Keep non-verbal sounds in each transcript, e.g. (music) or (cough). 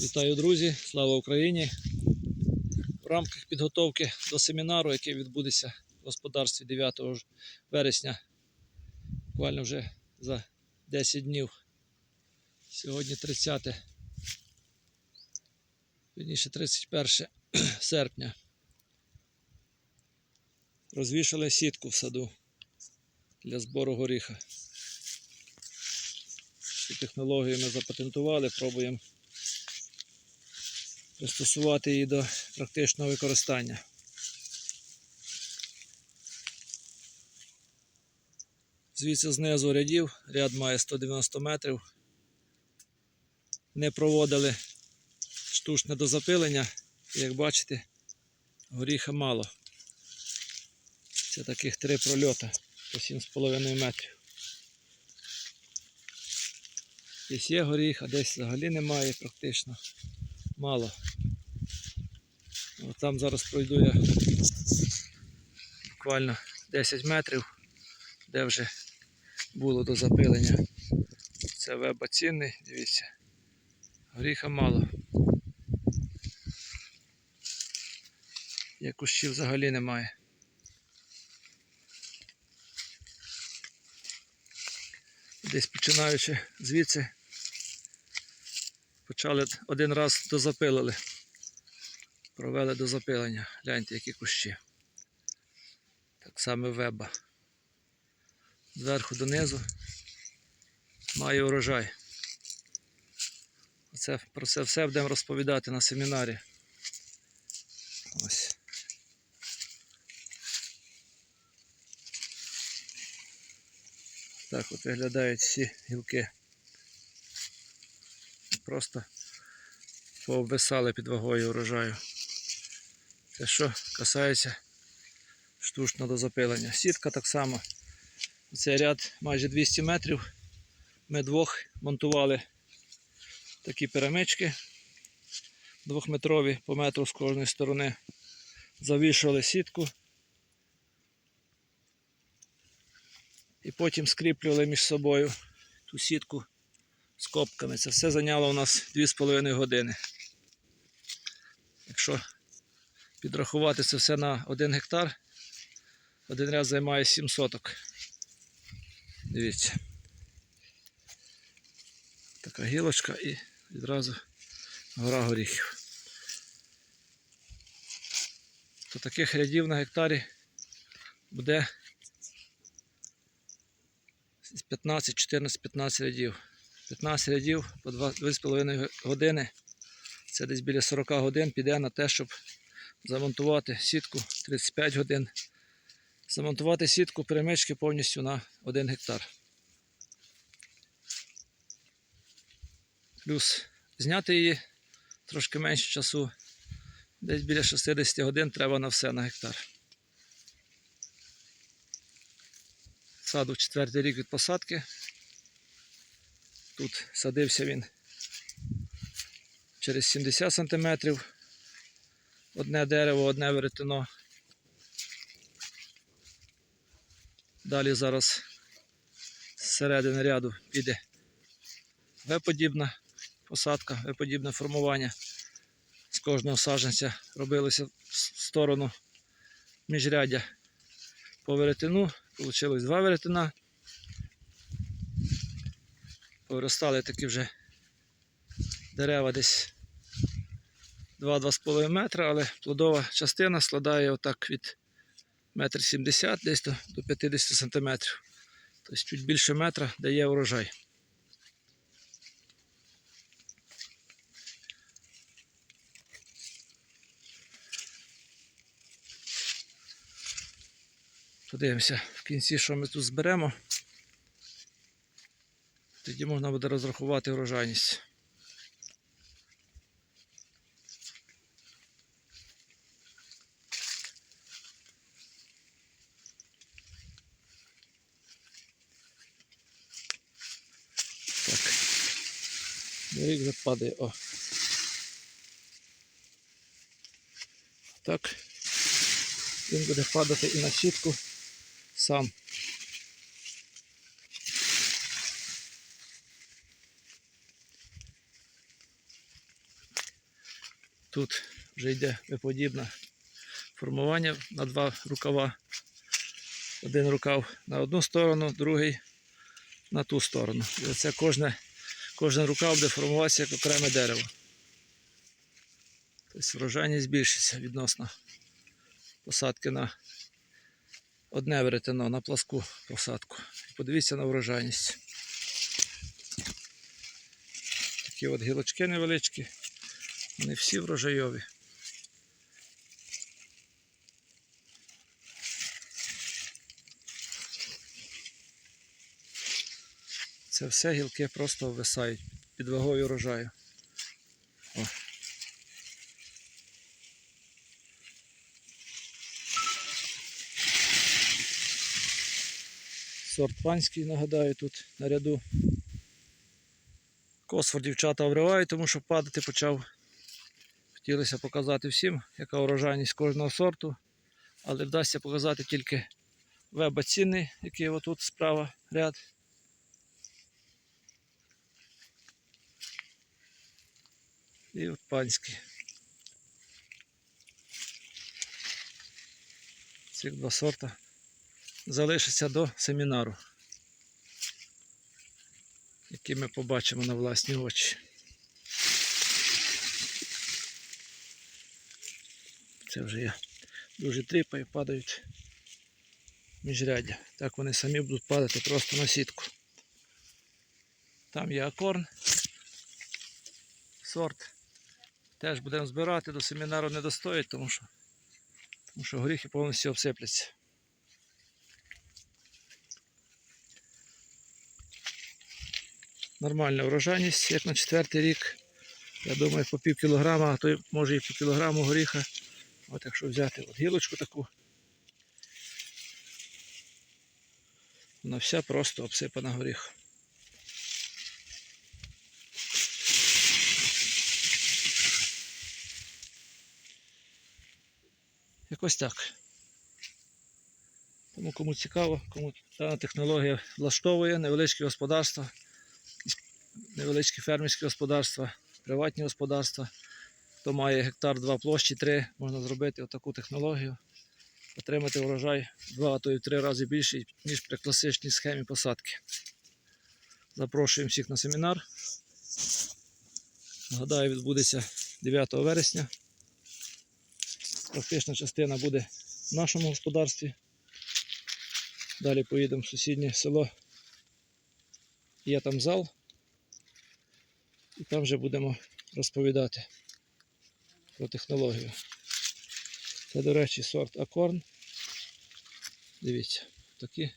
Вітаю, друзі! Слава Україні! В рамках підготовки до семінару, який відбудеться в господарстві 9 вересня, буквально вже за 10 днів. Сьогодні 30, вірніше 31 (clears throat) серпня. Розвішали сітку в саду для збору горіха. Технологію ми запатентували, пробуємо пристосувати її до практичного використання. Звідси знизу рядів, ряд має 190 метрів. Не проводили штучне дозапилення, як бачите, горіха мало. Це таких три прольота по 7,5 метрів. Десь є горіх, а десь взагалі немає практично. Мало. От там зараз пройду я буквально 10 метрів, де вже було до запилення. Це веба цінний, дивіться. Горіха мало. Є кущів взагалі немає. Десь починаючи звідси, почали один раз дозапилили. Провели до запилення. Гляньте, які кущі. Так само веба. Зверху донизу має урожай. Оце, про це все будемо розповідати на семінарі. Ось. Так от виглядають всі гілки. Просто пообвисали під вагою урожаю. Це що касається штучного дозапилення. Сітка так само. Цей ряд майже 200 метрів. Ми двох монтували такі перемички двохметрові по метру з кожної сторони. Завішували сітку. І потім скріплювали між собою ту сітку з копками. Це все зайняло у нас 2,5 години. Якщо підрахувати це все на 1 гектар, один ряд займає 7 соток. Дивіться. Така гілочка і відразу гора горіхів. То таких рядів на гектарі буде 15, 14, 15 рядів. 15 рядів по 2,5 години. Це десь біля 40 годин піде на те, щоб замонтувати сітку 35 годин. Замонтувати сітку перемички повністю на 1 гектар. Плюс зняти її трошки менше часу. Десь біля 60 годин треба на все на гектар. Саду четвертий рік від посадки. Тут садився він через 70 см. Одне дерево, одне веретено. Далі зараз з середини ряду піде В-подібна посадка, В-подібне формування. З кожного саджанця робилося в сторону міжряддя по веретину. Получилось два веретена. Повиростали такі вже дерева десь 2-2,5 метра, але плодова частина складає отак від 1,70 м десь до, до 50 см. Тобто чуть більше метра дає урожай. Подивимося в кінці, що ми тут зберемо. Тоді можна буде розрахувати урожайність. Так. Рік вже падає. О. Так. Він буде падати і на сітку сам. Тут вже йде виподібне формування на два рукава. Один рукав на одну сторону, другий на ту сторону. І оце кожне, кожен рукав буде формуватися як окреме дерево. Тобто врожайність збільшиться відносно посадки на одне веретено, на пласку посадку. Подивіться на врожайність. Такі от гілочки невеличкі, вони всі врожайові. Це все гілки просто висають під вагою врожаю. О. Сорт панський, нагадаю, тут на ряду. Косфор дівчата обривають, тому що падати почав. Хотілося показати всім, яка урожайність кожного сорту, але вдасться показати тільки веба цінний, який отут справа ряд. І от панський. Цих два сорта залишаться до семінару, який ми побачимо на власні очі. Це вже я дуже тріпаю, падають міжряддя. Так вони самі будуть падати просто на сітку. Там є акорн, сорт. Теж будемо збирати, до семінару не достоїть, тому що, тому що горіхи повністю обсипляться. Нормальна врожайність, як на четвертий рік. Я думаю, по пів кілограма, а то може і по кілограму горіха. От якщо взяти от гілочку таку. Вона вся просто обсипана горіхом. Якось так. Тому кому цікаво, кому дана технологія влаштовує, невеличкі господарства, невеличкі фермерські господарства, приватні господарства. Хто має гектар, два площі, три, можна зробити отаку технологію, отримати врожай два, а то і в три рази більший, ніж при класичній схемі посадки. Запрошуємо всіх на семінар. Нагадаю, відбудеться 9 вересня. Практична частина буде в нашому господарстві. Далі поїдемо в сусіднє село. Є там зал. І там вже будемо розповідати про технологію. Це, до речі, сорт Акорн. Дивіться, такі,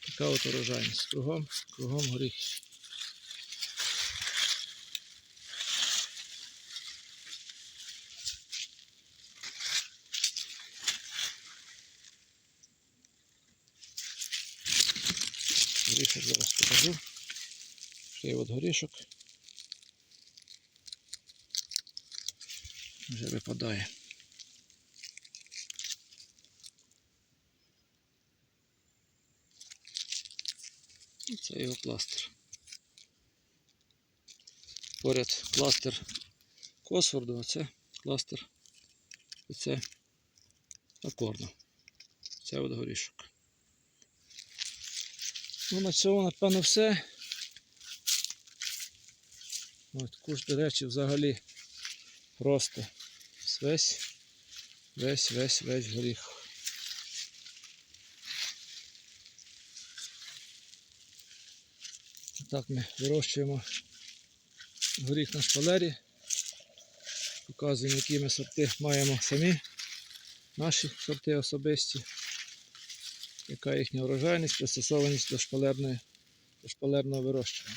така от урожайність. Кругом, кругом горіхи. Горішок зараз покажу. Є от горішок. Вже випадає. Це його пластир. Поряд пластир Косфорду, а це пластир. І це акорду. Це от горішок. Ну, на цьому, напевно, все. От, куш, до речі, взагалі просто весь, весь, весь, весь горіх. Так ми вирощуємо горіх на шпалері. Показуємо, які ми сорти маємо самі, наші сорти особисті яка їхня урожайність, пристосованість до шпалерної, до шпалерного вирощування.